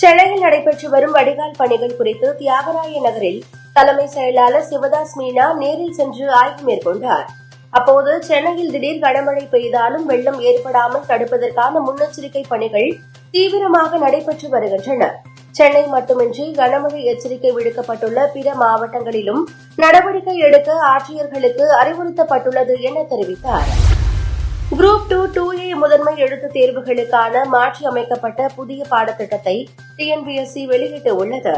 சென்னையில் நடைபெற்று வரும் வடிகால் பணிகள் குறித்து தியாகராய நகரில் தலைமை செயலாளர் சிவதாஸ் மீனா நேரில் சென்று ஆய்வு மேற்கொண்டார். அப்போது சென்னையில் திடீர் கனமழை பெய்தாலும் வெள்ளம் ஏற்படாமல் தடுப்பதற்கான முன்னெச்சரிக்கை பணிகள் தீவிரமாக நடைபெற்று வருகின்றன. சென்னை மட்டுமின்றி கனமழை எச்சரிக்கை விடுக்கப்பட்டுள்ள பிற மாவட்டங்களிலும் நடவடிக்கை எடுக்க ஆட்சியர்களுக்கு அறிவுறுத்தப்பட்டுள்ளது என தெரிவித்தார். குரூப் டூ டூ ஏ முதன்மை எழுத்துத் தேர்வுகளுக்கான மாற்றி அமைக்கப்பட்ட புதிய பாடத்திட்டத்தை டிஎன்பிஎஸ்சி வெளியிட்டுள்ளது.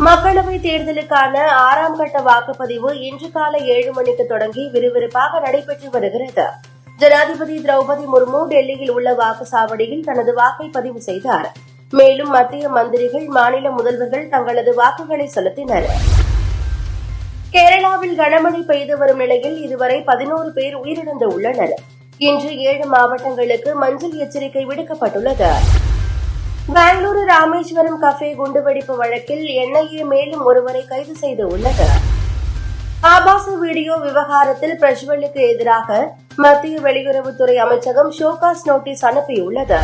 மக்களவைத் தேர்தலுக்கான ஆறாம் கட்ட வாக்குப்பதிவு இன்று காலை ஏழு மணிக்கு தொடங்கி விறுவிறுப்பாக நடைபெற்று வருகிறது. ஜனாதிபதி திரௌபதி முர்மு டெல்லியில் உள்ள வாக்குச்சாவடியில் தனது வாக்கை பதிவு செய்தார். மேலும் மத்திய மந்திரிகள் மாநில முதல்வர்கள் தங்களது வாக்குகளை செலுத்தினர். கேரளாவில் கனமழை பெய்து வரும் நிலையில் இதுவரை பதினோரு பேர் உயிரிழந்து உள்ளனர் இன்று ஏழு மாவட்டங்களுக்கு மஞ்சள் எச்சரிக்கை விடுக்கப்பட்டுள்ளது. பெங்களூரு ராமேஸ்வரம் கஃபே குண்டுவெடிப்பு வழக்கில் என்ஐஏ மேலும் ஒருவரை கைது செய்து உள்ளது ஆபாச வீடியோ விவகாரத்தில் பிரஜ்வலுக்கு எதிராக மத்திய வெளியுறவுத்துறை அமைச்சகம் ஷோகாஸ் நோட்டீஸ் அனுப்பியுள்ளது.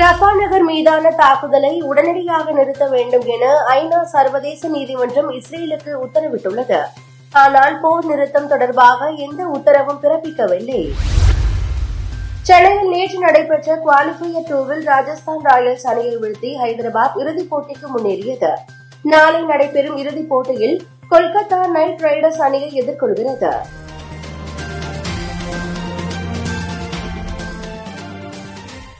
ரஃபா நகர் மீதான தாக்குதலை உடனடியாக நிறுத்த வேண்டும் என ஐநா சர்வதேச நீதிமன்றம் இஸ்ரேலுக்கு உத்தரவிட்டுள்ளது. ஆனால் போர் நிறுத்தம் தொடர்பாக எந்த உத்தரவும் பிறப்பிக்கவில்லை. சென்னையில் நேற்று நடைபெற்ற குவாலிஃபையர் டூவில் ராஜஸ்தான் ராயல்ஸ் அணியை வீழ்த்தி ஹைதராபாத் இறுதிப் போட்டிக்கு முன்னேறியது. நாளை நடைபெறும் இறுதிப் போட்டியில் கொல்கத்தா நைட் ரைடர்ஸ் அணியை எதிர்கொள்கிறது.